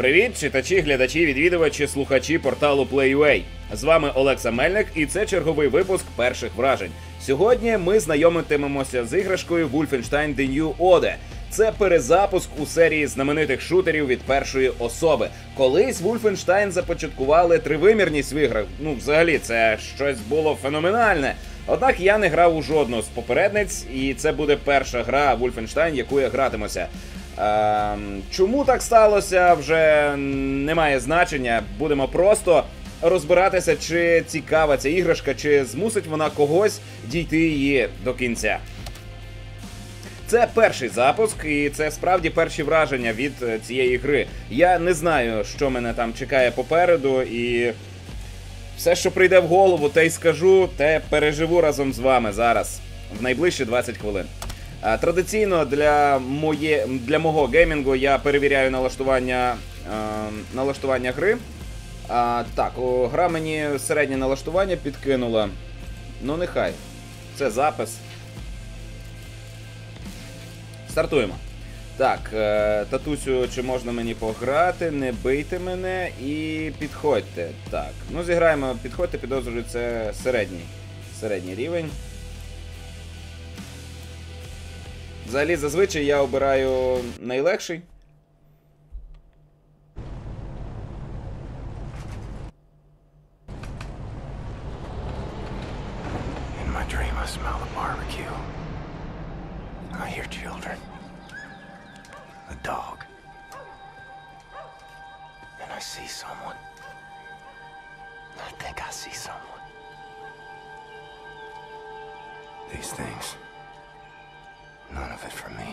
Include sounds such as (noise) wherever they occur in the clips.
Привіт, читачі, глядачі, відвідувачі, слухачі порталу PlayUA. З вами Олекса Мельник, і це черговий випуск перших вражень. Сьогодні ми знайомитимемося з іграшкою Wolfenstein The New Order. Це перезапуск у серії знаменитих шутерів від першої особи. Колись Wolfenstein започаткували тривимірність в іграх. Ну, взагалі, це щось було феноменальне. Однак я не грав у жодну з попередниць, і це буде перша гра Wolfenstein, яку я гратимуся. Ем, чому так сталося, вже немає значення. Будемо просто розбиратися, чи цікава ця іграшка, чи змусить вона когось дійти її до кінця. Це перший запуск, і це справді перші враження від е, цієї гри. Я не знаю, що мене там чекає попереду, і все, що прийде в голову, те й скажу, те переживу разом з вами зараз, в найближчі 20 хвилин. Традиційно для моє, для мого геймінгу я перевіряю налаштування, налаштування гри. Так, о, гра мені середнє налаштування підкинула. Ну, нехай. Це запис. Стартуємо. Так, е, татусю, чи можна мені пограти, не бийте мене і підходьте. Так, ну зіграємо, підходьте, підозрюю, це середній. Середній рівень. Взагалі, зазвичай я обираю найлегший. These things. None of it for me.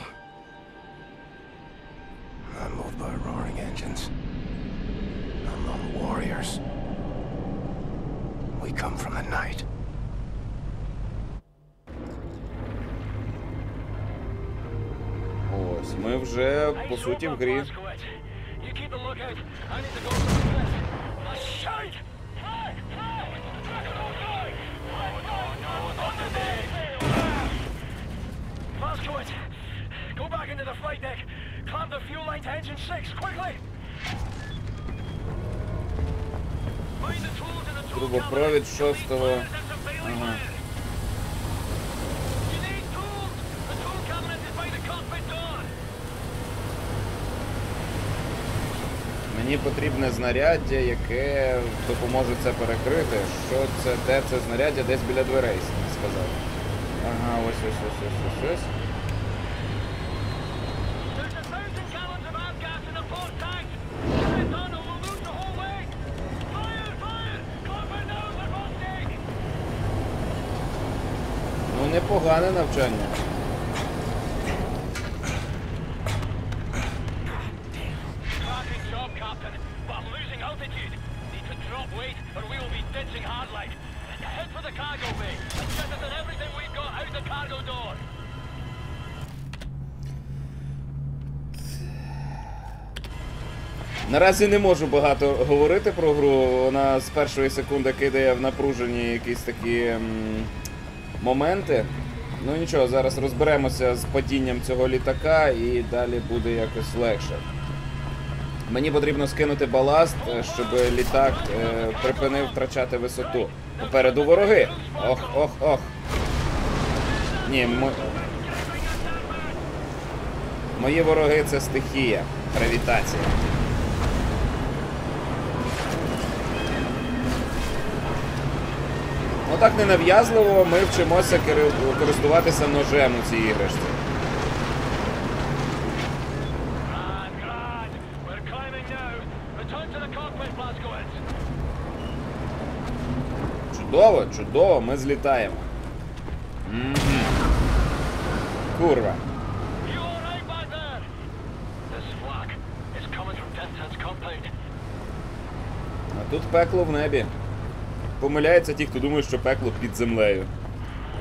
I'm moved by roaring engines. I'm lone warriors. We come from the night. Ось, ми вже по суті в грі. You keep the lookout. I need to go for this. into the flight deck. Clamp the fuel line to engine six, quickly! Трубопровід шостого. Ага. Мені потрібне знаряддя, яке допоможе це перекрити. Що це, де це знаряддя? Десь біля дверей, сказав. Ага, ось ось ось ось ось ось. Cargo door. Наразі не можу багато говорити про гру. Вона з першої секунди кидає в напружені якісь такі моменти. Ну нічого, зараз розберемося з падінням цього літака і далі буде якось легше. Мені потрібно скинути баласт, е, щоб літак е, припинив втрачати висоту. Попереду вороги. Ох, ох, ох. Ні, мо... мої вороги це стихія, гравітація. Ну так ненав'язливо ми вчимося користуватися ножем у цій іграшці. Чудово, чудово, ми злітаємо. Курва. А тут пекло в небі. Помиляються ті, хто думає, що пекло під землею.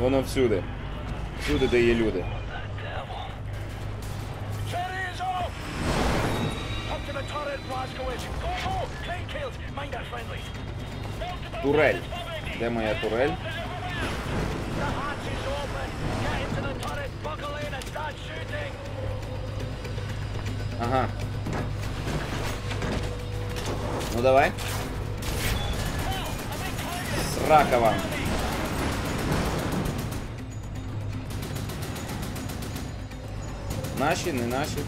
Воно всюди. Всюди, де є люди. Турель. Де моя турель? The hatch is Срака. Наші, не наші.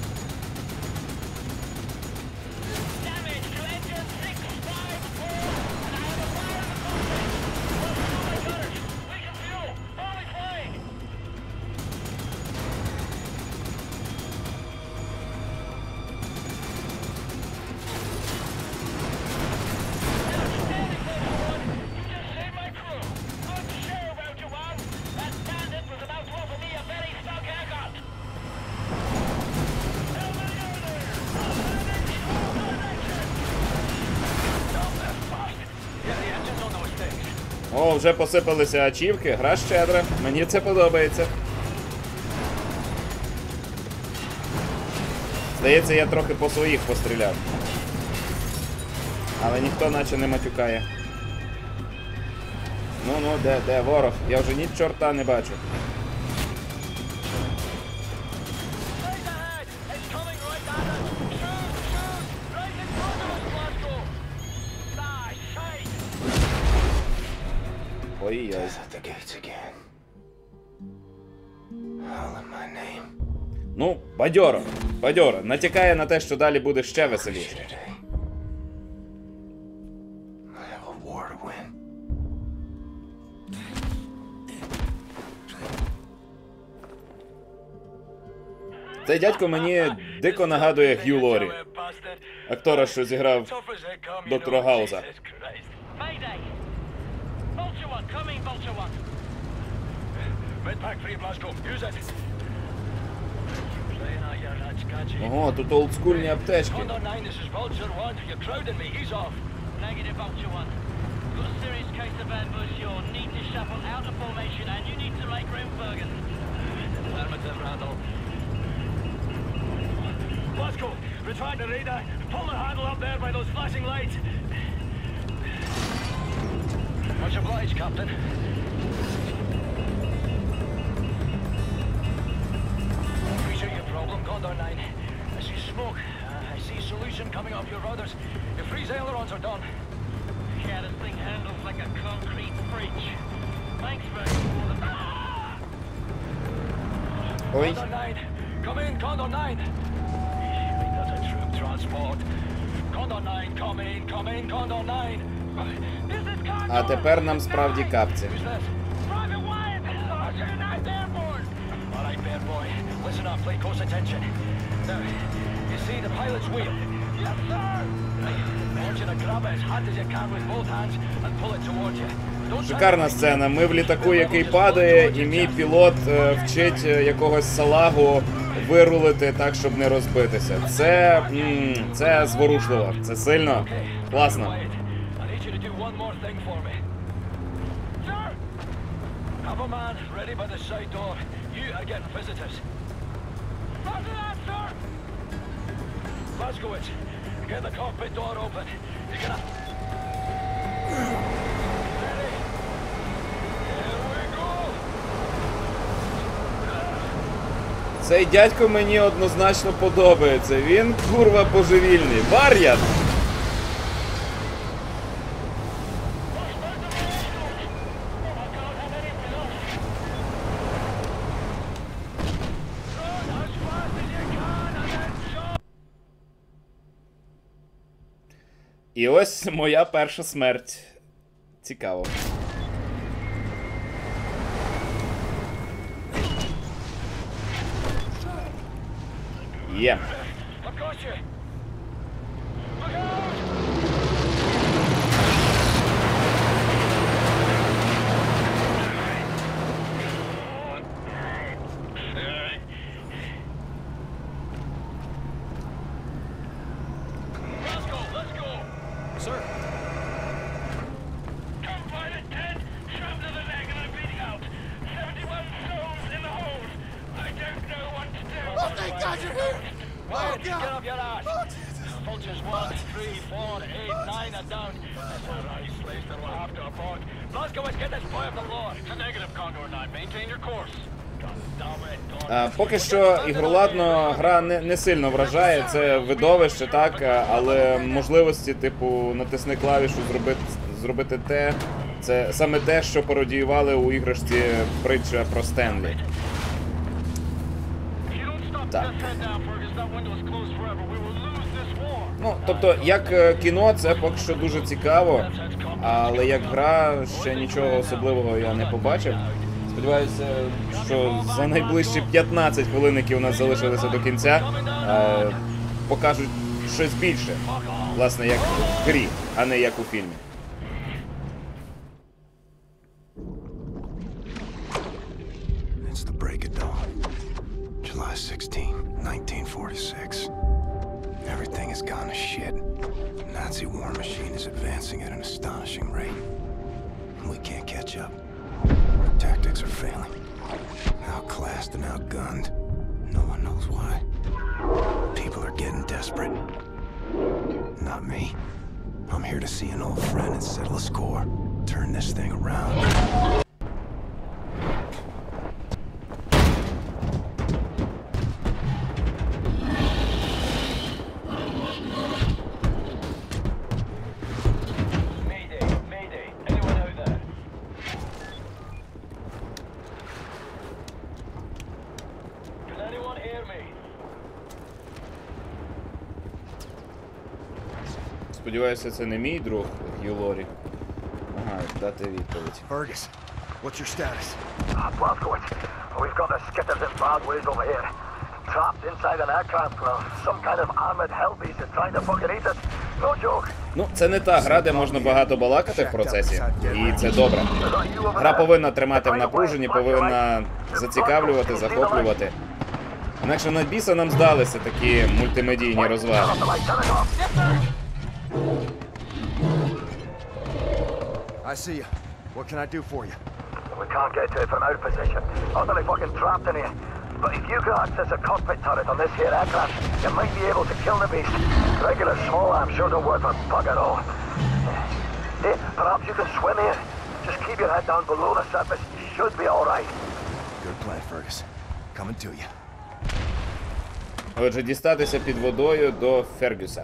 Вже посипалися ачівки, гра щедра. Мені це подобається. Здається, я трохи по своїх постріляв. Але ніхто наче не матюкає. Ну ну, де, де, ворог? Я вже ні чорта не бачу. Ой-ой. At the gates again. Holler my name. Ну, бадьоро, бадьоро. Натякає на те, що далі буде ще веселіше. Today. I have a war to win. Цей дядько мені дико нагадує Г'ю Лорі, актора, що зіграв доктора Гауза. Mayday! Vulture One, come in, Vulture One! Medpack for you, Glasgow. Use it! Playing out your lads, can't you? Ого, тут олдскульні аптечки. Condor 9, this is Vulture 1. You're crowding me. He's off. Negative, Vulture 1. Got a serious case of ambush. You'll need to shuffle out of formation and you need to make room, Bergen. Affirmative, Randall. Glasgow, retract the radar. Pull the handle up there by those flashing lights. Much obliged, Captain. Appreciate your problem, Condor 9. I see smoke. Uh, I see solution coming off your rudders. Your freeze ailerons are done. Yeah, this thing handles like a concrete bridge. Thanks very much. Ой. Condor 9, come in, Condor 9. Wait, that's a troop transport. Condor 9, come in, come in, Condor 9. А тепер нам справді капці. Шикарна сцена. Ми в літаку, який падає, і мій пілот е, вчить е, якогось салагу вирулити так, щоб не розбитися. Це. це зворушливо. Це сильно. Класно. Man ready by the side door. You are getting visitors. Roger that, sir! Glasgowitz, get the cockpit door open. You're gonna... Ready? Here we go! Цей дядько мені однозначно подобається. Він курва божевільний. Вар'ят! І ось моя перша смерть. Цікаво. Є. I've Поки що ігроладно гра не, не сильно вражає. Це видовище, так, але можливості, типу, натисни клавішу, зробити, зробити те. Це саме те, що пародіювали у іграшці притча про Стенлі. Так. Ну, тобто, як е, кіно, це поки що дуже цікаво, але як гра ще нічого особливого я не побачив. Сподіваюся, що за найближчі 15 хвилин, які у нас залишилися до кінця, е, покажуть щось більше. Власне, як в грі, а не як у фільмі. July 16, 1946. Everything has gone to shit. The Nazi war machine is advancing at an astonishing rate. And we can't catch up. Our tactics are failing. Outclassed and outgunned. No one knows why. People are getting desperate. Not me. I'm here to see an old friend and settle a score. Turn this thing around. Сподіваюся, це не мій друг Хью Лорі. Ага, дати відповідь. Fergus, what's your status? Ah, Blazkowicz, we've got the skitters in bad ways over here. Trapped inside an aircraft, well, some kind of armored hell beast is trying to fucking eat us. No joke. Ну, це не та гра, де можна багато балакати в процесі, і це добре. Гра повинна тримати в напруженні, повинна зацікавлювати, захоплювати. Інакше на біса нам здалися такі мультимедійні розваги. I see you. What can I do for you? We can't get to it from our position. Utterly fucking trapped in here. But if you can access a cockpit turret on this here aircraft, you might be able to kill the beast. Regular small arms sure don't work for bugger all. Hey, perhaps you can swim here. Just keep your head down below the surface. You should be alright. Good plan, Fergus. Coming to you. Отже, дістатися під водою до Фергюса.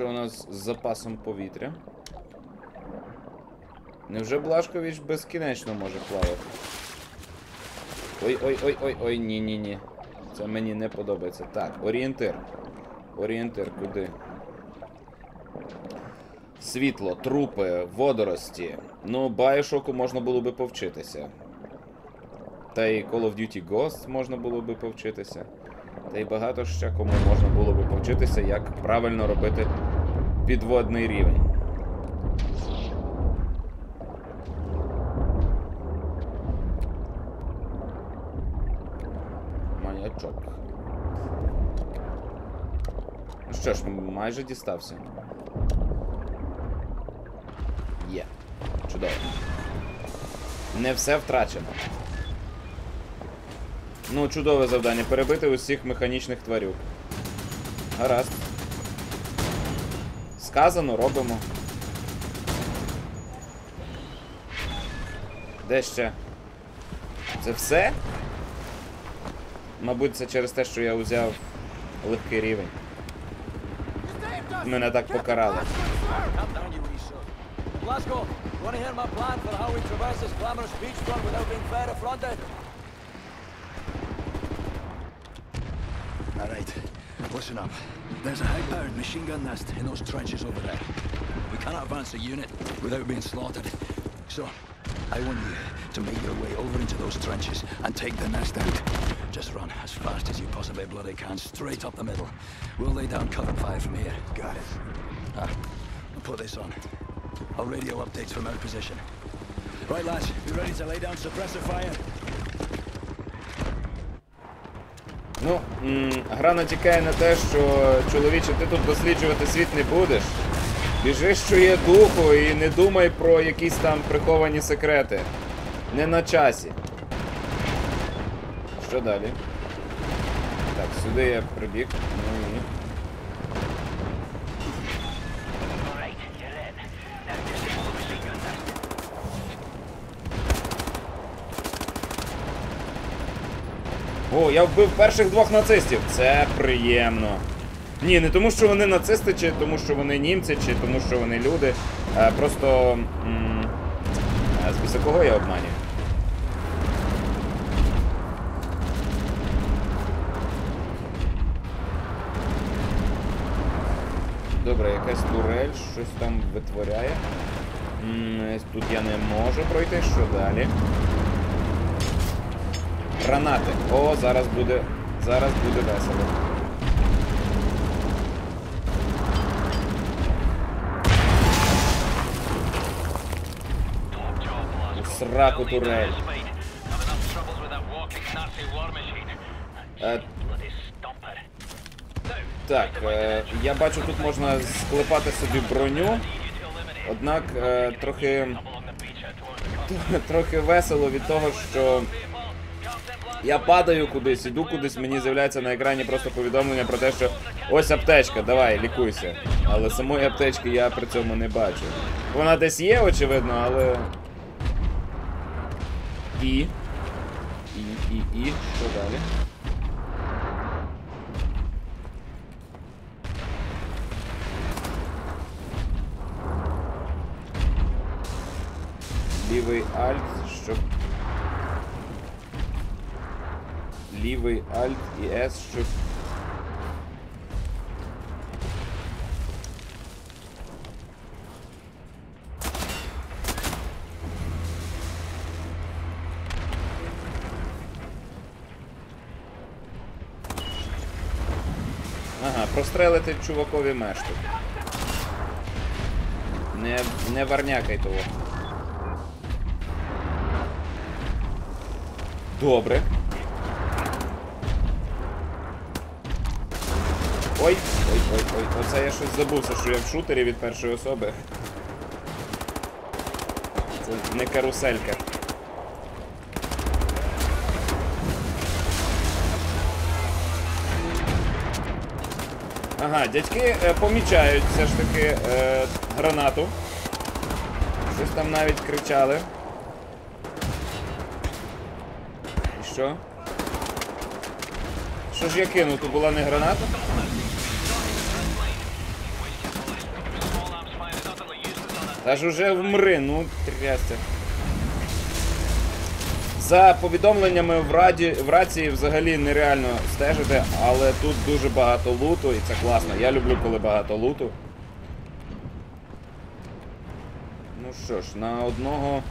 Що у нас з запасом повітря? Невже Блашкович безкінечно може плавати? Ой, ой, ой, ой, ой, ні, ні, ні. Це мені не подобається. Так, орієнтир. Орієнтир куди? Світло, трупи, водорості. Ну, Bioshock можна було би повчитися. Та й Call of Duty Ghost можна було би повчитися. Та й багато ще кому можна було би повчитися, як правильно робити підводний рівень. Маячок. Ну що ж, майже дістався. Є. Чудово. Не все втрачено. Ну, чудове завдання. Перебити усіх механічних тварюк. Гаразд. Сказано, робимо. Де ще? Це все? Мабуть, це через те, що я узяв легкий рівень. Мене так покарали. All right, listen up. There's a high-powered machine gun nest in those trenches over there. We cannot advance a unit without being slaughtered. So, I want you to make your way over into those trenches and take the nest out. Just run as fast as you possibly bloody can, straight up the middle. We'll lay down cover fire from here. Got it. Ah, I'll put this on. I'll radio updates from our position. Right, lads, you ready to lay down suppressor fire? Ну, гра натякає на те, що чоловіче, ти тут досліджувати світ не будеш. Біжи, що є духу, і не думай про якісь там приховані секрети. Не на часі. Що далі? Так, сюди я прибіг. О, я вбив перших двох нацистів. Це приємно. Ні, не тому, що вони нацисти, чи тому, що вони німці, чи тому, що вони люди. А просто. М- Списа кого я обманюю? Добре, якась турель, щось там витворяє. М, Тут я не можу пройти, що далі? Гранати. О, зараз буде. Зараз буде весело. Сраку турель. Е, так, е, я бачу, тут можна склепати собі броню, однак е, трохи, трохи весело від того, що я падаю кудись, іду кудись, мені з'являється на екрані просто повідомлення про те, що ось аптечка, давай, лікуйся. Але самої аптечки я при цьому не бачу. Вона десь є, очевидно, але. І. І, і, і. Що далі? Лівий альт, щоб. Лівий альт і С, щоб. Ага, прострелити чувакові мешту. Не, не варнякай того. Добре. Ой, ой, ой, ой, оце я щось забувся, що я в шутері від першої особи. Це не каруселька. Ага, дядьки е, помічають все ж таки е, гранату. Щось там навіть кричали. І що? Що ж я кинув? То була не граната? Та ж уже вмри, ну трясся. За повідомленнями в, раді, в рації взагалі нереально стежити, але тут дуже багато луту і це класно. Я люблю, коли багато луту. Ну що ж, на одного.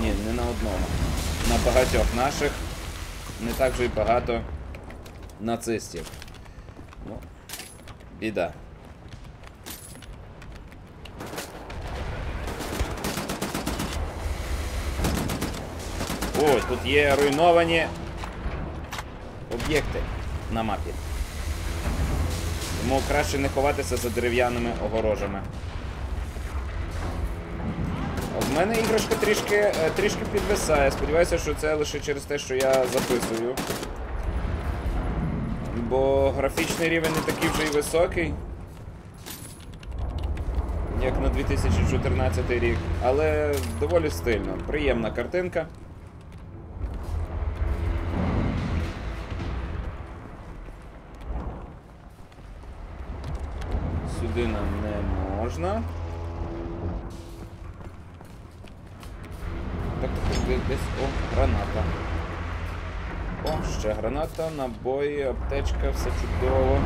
Ні, не на одного. На багатьох наших не так вже й багато нацистів. Ну, біда. О, тут є руйновані об'єкти на мапі. Тому краще не ховатися за дерев'яними огорожами. В мене іграшка трішки, е, трішки підвисає. Сподіваюся, що це лише через те, що я записую. Бо графічний рівень не такий вже й високий. Як на 2014 рік. Але доволі стильно. Приємна картинка. Сюди нам не можна. Так, так, десь, десь. О, граната. О, ще граната, набої, аптечка, все чудово.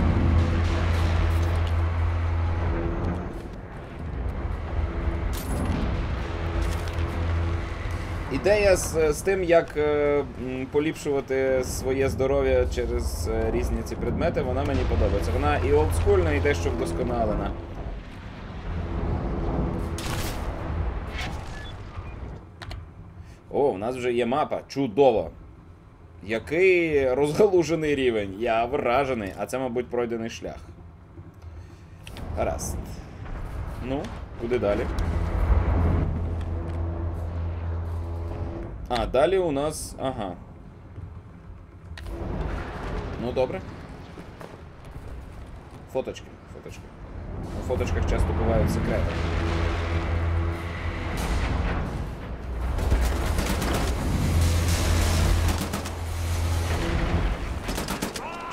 Ідея з, з тим, як е, поліпшувати своє здоров'я через е, різні ці предмети, вона мені подобається. Вона і олдскульна, і дещо вдосконалена. О, у нас вже є мапа. Чудово. Який розгалужений рівень. Я вражений, а це, мабуть, пройдений шлях. Гаразд. Ну, куди далі? А, далі у нас. Ага. Ну, добре. Фоточки, фоточки. У фоточках часто бувають секрети.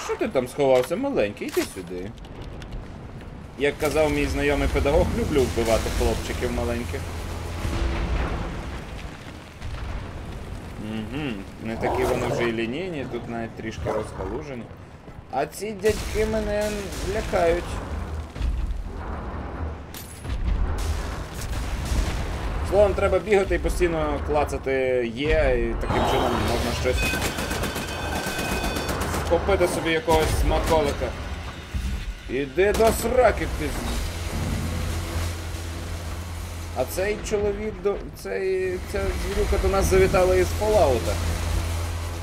Що ти там сховався, маленький? Іди сюди. Як казав мій знайомий педагог, люблю вбивати хлопчиків маленьких. Угу. Не такі вони вже і лінійні, тут навіть трішки розгалужені. А ці дядьки мене лякають. Словом, треба бігати і постійно клацати є, і таким чином можна щось купити собі якогось смаколика. Іди до сраки, пізно. А цей чоловік до. цей. ця звірюка до нас завітала із Fallout.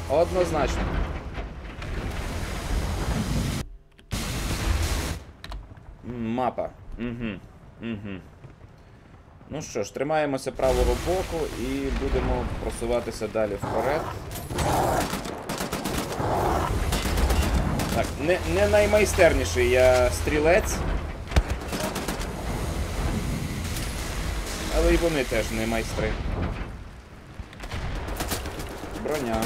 Однозначно. Мапа. Угу. Угу. Ну що ж, тримаємося правого боку і будемо просуватися далі вперед. Так, не, не наймайстерніший я стрілець. Але й вони теж не майстри. Броня.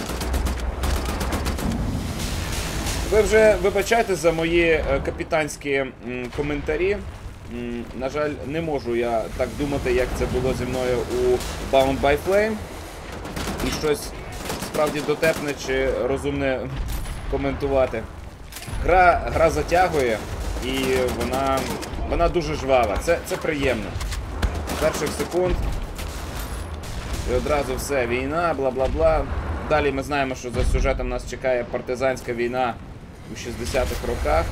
Ви вже вибачайте за мої е, капітанські коментарі. На жаль, не можу я так думати, як це було зі мною у Bound by Flame. І щось справді дотепне чи розумне коментувати. Гра, гра затягує і вона, вона дуже жвава. Це, це приємно. Перших секунд. І одразу все, війна, бла бла бла. Далі ми знаємо, що за сюжетом нас чекає партизанська війна у 60-х роках.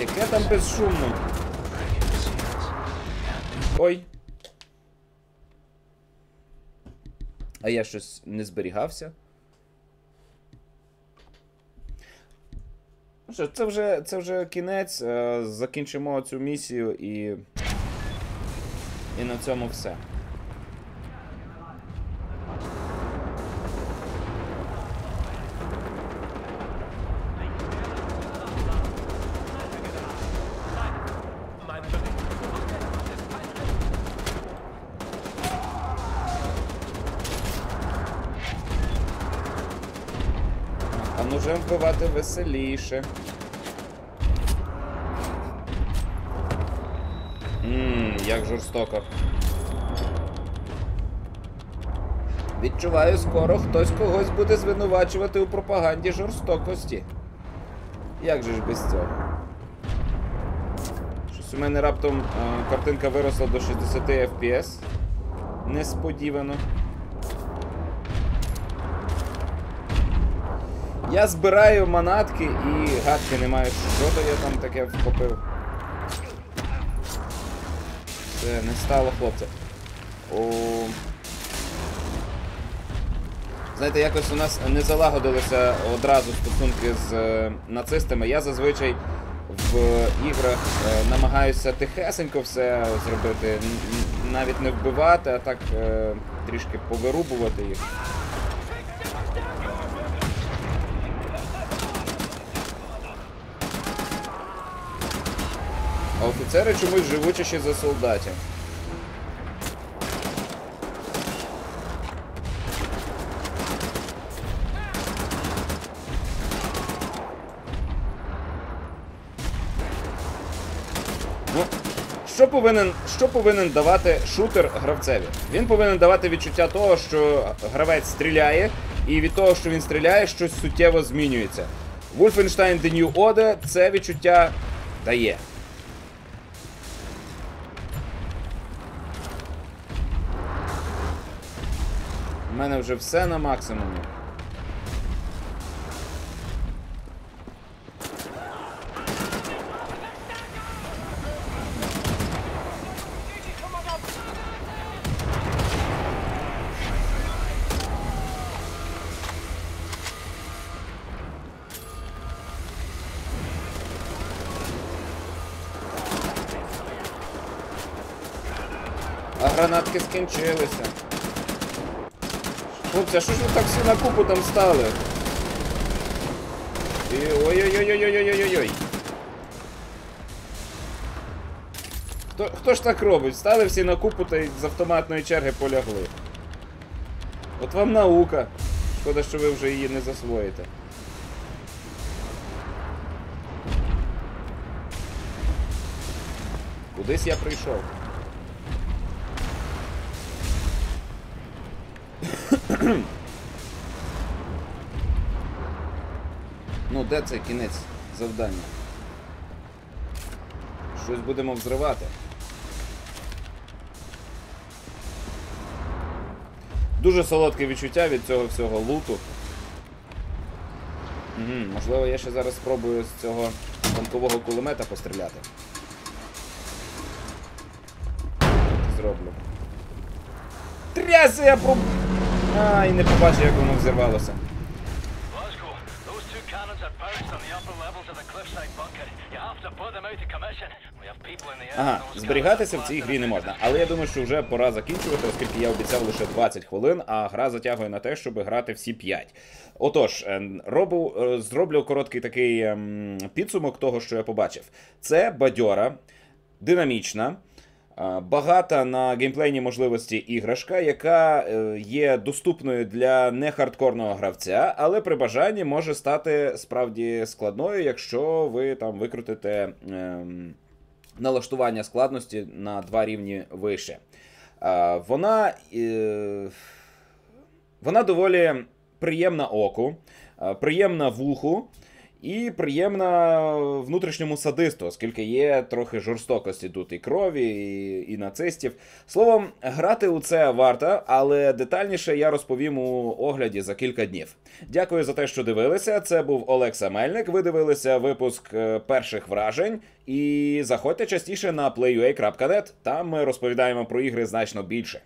Яке там безшумно? Ой. А я щось не зберігався. Ну це вже, це вже кінець. е, Закінчимо цю місію і. І на цьому все. Веселіше. Ммм, як жорстоко. Відчуваю, скоро хтось когось буде звинувачувати у пропаганді жорстокості. Як же ж без цього? Щось у мене раптом е, картинка виросла до 60 FPS. Несподівано. Я збираю манатки і гадки не маю, що то я там таке вхопив. Все, не стало хлопця. О... Знаєте, якось у нас не залагодилися одразу стосунки з е, нацистами. Я зазвичай в іграх е, намагаюся тихесенько все зробити, навіть не вбивати, а так е, трішки повирубувати їх. Офіцери чомусь живучіші за солдатів. Ну, що повинен, що повинен давати шутер гравцеві? Він повинен давати відчуття того, що гравець стріляє, і від того, що він стріляє, щось суттєво змінюється. Wolfenstein The New Order це відчуття дає. Мене вже все на максимумі. А гранатки скінчилися. Хлопці, а що ж ви так всі на купу там стали? Ой-ой-ой-ой-ой-ой-ой-ой. Хто, хто ж так робить? Стали всі на купу та й з автоматної черги полягли. От вам наука. Шкода, що ви вже її не засвоїте. Кудись я прийшов. (clears throat) Ну, де цей кінець завдання? Щось будемо взривати. Дуже солодке відчуття від цього всього луту. Угу, можливо, я ще зараз спробую з цього танкового кулемета постріляти. Зроблю. Тряси, я проб... Ай, не побачив, як воно взірвалося. Ага, зберігатися в цій грі не можна. Але я думаю, що вже пора закінчувати, оскільки я обіцяв лише 20 хвилин, а гра затягує на те, щоб грати всі 5. Отож, е, робу, е, зроблю короткий такий ем, підсумок того, що я побачив. Це бадьора, динамічна. Багата на геймплейні можливості іграшка, яка е, є доступною для нехардкорного гравця, але при бажанні може стати справді складною, якщо ви там викрутите ем, налаштування складності на два рівні вище. Е, Вона, е, вона доволі приємна оку, е, приємна вуху. І приємна внутрішньому садисту, оскільки є трохи жорстокості тут і крові, і, і нацистів. Словом, грати у це варто, але детальніше я розповім у огляді за кілька днів. Дякую за те, що дивилися. Це був Олекса Мельник. Ви дивилися випуск е, перших вражень. І заходьте частіше на playua.net, Там ми розповідаємо про ігри значно більше.